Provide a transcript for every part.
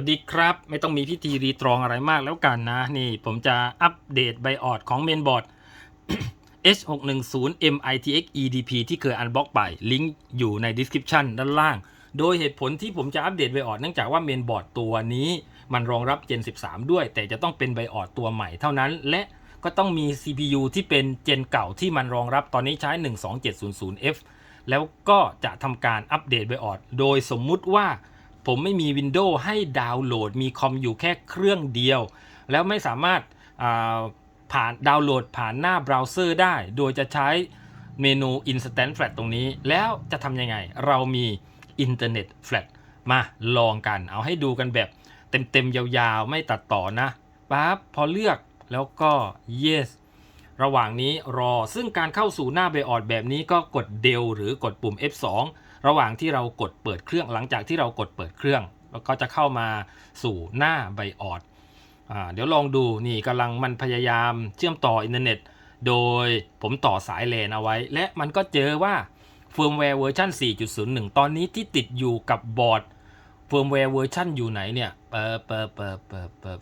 วัสดีครับ ไม่ต้องมีพิธีรีตรองอะไรมากแล้วกันนะ นี่ผมจะอัปเดตไบออดของเมนบอร์ด H610 MITX EDP ที่เคยอันบล็อกไป ลิงก์อยู่ใน description ด้านล่าง โดยเหตุผลที่ผมจะอัปเดตไบออดเนื่องจากว่าเมนบอร์ดตัวนี้มันรองรับ Gen 13 ด้วย แต่จะต้องเป็นไบออดตัวใหม่เท่านั้น และก็ต้องมี CPU ที่เป็น Gen เก่าที่มันรองรับตอนนี้ใช้ 12700F แล้วก็จะทำการอัปเดตไบออดโดยสมมุติว่า ผมไม่มี Windows ให้ดาวน์โหลด มีคอมอยู่แค่เครื่องเดียว แล้วไม่สามารถาผ่านดาวน์โหลดผ่านหน้าเบราว์เซอร์ได้ โดยจะใช้เมนู Instant Flash ตรงนี้ แล้วจะทำยังไง เรามี Internet Flash มาลองกัน เอาให้ดูกันแบบเต็ม ๆ ยาวๆ ไม่ตัดต่อนะปั๊บพอเลือกแล้วก็ yes ระหว่างนี้รอซึ่งการเข้าสู่หน้าไบออดแบบนี้ก็กดเดลหรือกดปุ่ม F2 ระหว่างที่เรากดเปิดเครื่องหลังจากที่เรากดเปิดเครื่องแล้วก็จะเข้ามาสู่หน้าไบออดเดี๋ยวลองดูนี่กำลังมันพยายามเชื่อมต่ออินเทอร์เน็ต โดยผมต่อสายเลนเอาไว้ และมันก็เจอว่าเฟิร์มแวร์เวอร์ชัน4.01 ตอนนี้ที่ติดอยู่กับบอร์ดเฟิร์มแวร์เวอร์ชันอยู่ไหนเนี่ยเปิดเปิดเปิดเปิดเปิด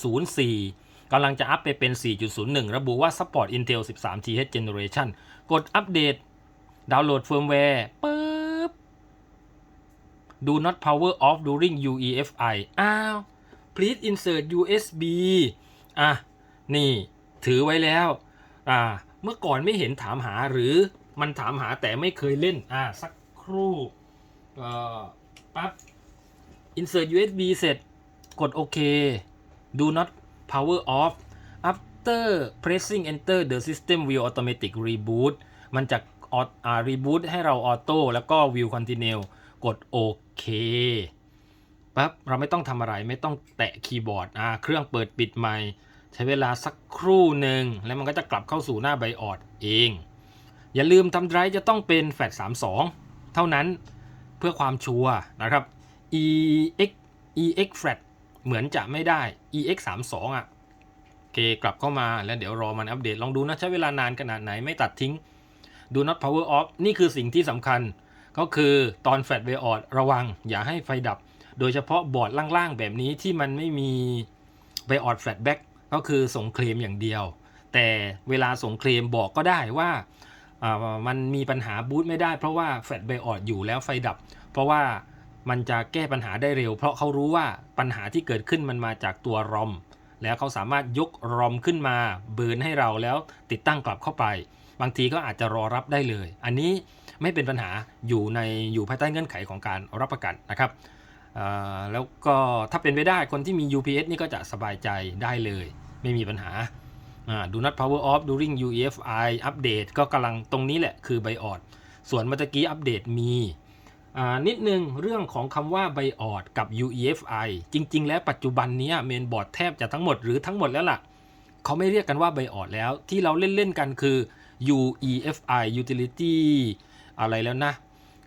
2.04กำลังจะอัปไปเป็น 4.01 ระบุว่า support Intel 13TH generation กดอัปเดต ดาวน์โหลดเฟิร์มแวร์ปึ๊ do not power off during UEFI อ้าว please insert USB อะ นี่ถือไว้แล้ว อ่า เมื่อก่อนไม่เห็นถามหาหรือมันถามหาแต่ไม่เคยเล่น อ่า สักครู่เอ่อปั๊บ insert USB เสร็จกดโอเค do not power off after pressing enter the system will automatic reboot มันจะออรีบูตให้เราออโต้แล้วก็วิวคอนติเนียลกดโอเปั๊บเราไม่ต้องทำอะไรไม่ต้องแตะคีย์บอร์ดอ่าเครื่องเปิดปิดใหม่ ใช้เวลาสักครู่หนึ่งแล้วมันก็จะกลับเข้าสู่หน้าไบออดเอง อย่าลืมทำไดรฟ์จะต้องเป็นแฟลช32 เท่านั้นเพื่อความชัวร์นะครับ ex ex flat เหมือนจะไม่ได้ ex 32อะโอเคกลับเข้ามาแล้วเดี๋ยวรอมันอัปเดตลองดูนะ ใช้เวลานานขนาดไหนไม่ตัดทิ้ง do not power off นี่คือสิ่งที่สำคัญ ก็คือตอนแฟลชไบออดระวังอย่าให้ไฟดับ โดยเฉพาะบอร์ดล่างๆ แบบนี้ที่มันไม่มีไบออดแฟลชแบ็กก็คือส่งเคลมอย่างเดียว แต่เวลาส่งเคลมบอกก็ได้ว่ามันมีปัญหาบูตไม่ได้เพราะว่าแฟลชไบออดอยู่แล้วไฟดับ เพราะว่ามันจะแก้ปัญหาได้เร็ว เพราะเขารู้ว่าปัญหาที่เกิดขึ้นมันมาจากตัวรอมแล้วเขาสามารถยกรอมขึ้นมาเบิร์นให้เราแล้วติดตั้งกลับเข้าไป บางทีก็อาจจะรอรับได้เลย อันนี้ ไม่เป็นปัญหาอยู่ในอยู่ภายใต้เงื่อนไขของการรับประกันนะครับแล้วก็ถ้าเป็นไปได้คนที่มี UPS นี่ก็จะสบายใจได้เลย ไม่มีปัญหาอ่า do not power off during UEFI อัปเดตก็กำลังตรงนี้แหละคือไบออดส่วนเมื่อกี้อัปเดตมีนิดนึงเรื่องของคำว่าไบออดกับ UEFI จริง ๆ แล้วปัจจุบันนี้เมนบอร์ดแทบจะทั้งหมดหรือทั้งหมดแล้วล่ะ เขาไม่เรียกกันว่าไบออดแล้วที่เราเล่น ๆ กันคือ UEFI Utility อะไรแล้วนะ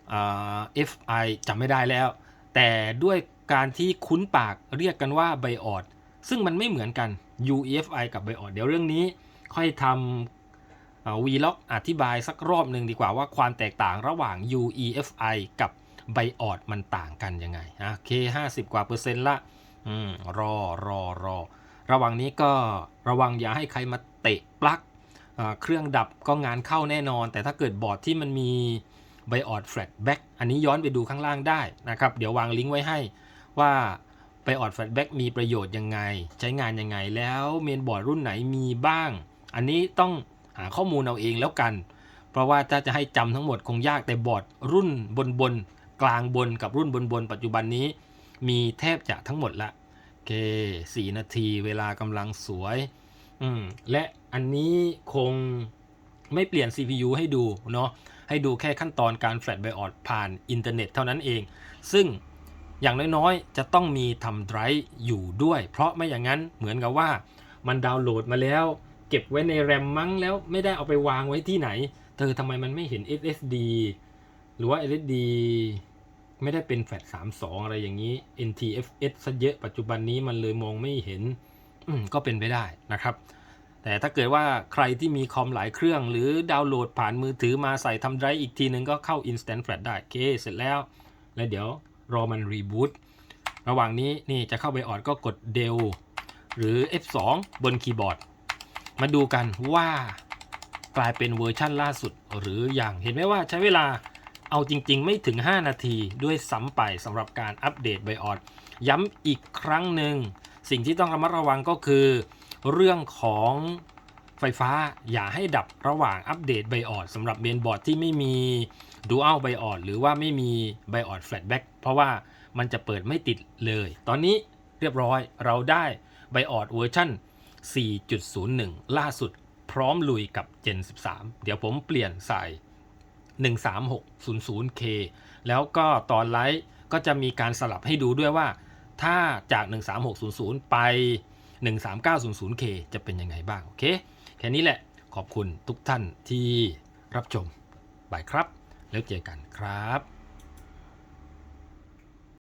เอ่า FI จำไม่ได้แล้ว แต่ด้วยการที่คุ้นปากเรียกกันว่าไบออดซึ่งมันไม่เหมือนกัน UEFI กับไบออดเดี๋ยวเรื่องนี้ค่อยทำวีล็อกอธิบายสักรอบหนึ่งดีกว่าว่าความแตกต่างระหว่าง UEFI กับไบออดมันต่างกันยังไงโอเค50 กว่าเปอร์เซ็นต์ละอรอรอรอระหว่างนี้ก็ระวังอย่าให้ใครมาเตะปลั๊ก เครื่องดับก็งานเข้าแน่นอน แต่ถ้าเกิดบอร์ดที่มันมีไบออดแฟลชแบ็กอันนี้ย้อนไปดูข้างล่างได้นะครับ เดี๋ยววางลิงก์ไว้ให้ว่าไบออดแฟลชแบ็กมีประโยชน์ยังไง ใช้งานยังไงแล้วเมนบอร์ดรุ่นไหนมีบ้าง อันนี้ต้องหาข้อมูลเอาเองแล้วกัน เพราะว่าถ้าจะให้จำทั้งหมดคงยากแต่บอร์ดรุ่นบนบนกลางบนกับรุ่นบนบนปัจจุบันนี้ มีแทบจะทั้งหมดละโอเคสี่นาทีเวลากำลังสวย อืมและอันนี้คงไม่เปลี่ยน CPU ให้ดูเนาะให้ดูแค่ขั้นตอนการแฟลชไบออดผ่านอินเทอร์เน็ตเท่านั้นเอง ซึ่งอย่างน้อยๆ จะต้องมีทำไดรฟ์อยู่ด้วย เพราะไม่อย่างนั้นเหมือนกับว่ามันดาวน์โหลดมาแล้ว เก็บไว้ในแรมมั้งแล้วไม่ได้เอาไปวางไว้ที่ไหน เธอทำไมมันไม่เห็น SSD หรือว่า SSD ไม่ได้เป็นแฟลช32 อะไรอย่างนี้ NTFS ซะเยอะปัจจุบันนี้มันเลยมองไม่เห็น ก็เป็นไปได้นะครับ แต่ถ้าเกิดว่าใครที่มีคอมหลายเครื่อง หรือดาวน์โหลดผ่านมือถือมาใส่ทำไดรฟ์อีกทีนึงก็เข้า Instant Flash ได้โอเคเสร็จแล้ว แล้วเดี๋ยวรอมันรีบูตระหว่างนี้นี่จะเข้าไปออดก็กด Del หรือ F2 บนคีย์บอร์ด มาดูกันว่ากลายเป็นเวอร์ชั่นล่าสุดหรืออย่างเห็นไหมว่าใช้เวลาเอาจริง ๆ ไม่ถึง 5 นาทีด้วยซ้ำไปสำหรับการอัปเดตไบออดย้ำอีกครั้งหนึ่ง สิ่งที่ต้องระมัดระวังก็คือ เรื่องของไฟฟ้าอย่าให้ดับระหว่างอัปเดตไบออดสำหรับเมนบอร์ดที่ไม่มี Dual ไบออดหรือว่าไม่มีไบออด Flatback เพราะว่ามันจะเปิดไม่ติดเลย ตอนนี้เรียบร้อยเราได้ไบออดเวอร์ชัน4.01 ล่าสุดพร้อมลุยกับ Gen 13 เดี๋ยวผมเปลี่ยนใส่ 13600K แล้วก็ตอนไลฟ์ก็จะมีการสลับให้ดูด้วยว่า ถ้าจาก 13600 ไป 13900K จะเป็นยังไงบ้าง โอเค แค่นี้แหละขอบคุณทุกท่านที่รับชมบายครับ แล้วเจอกันครับ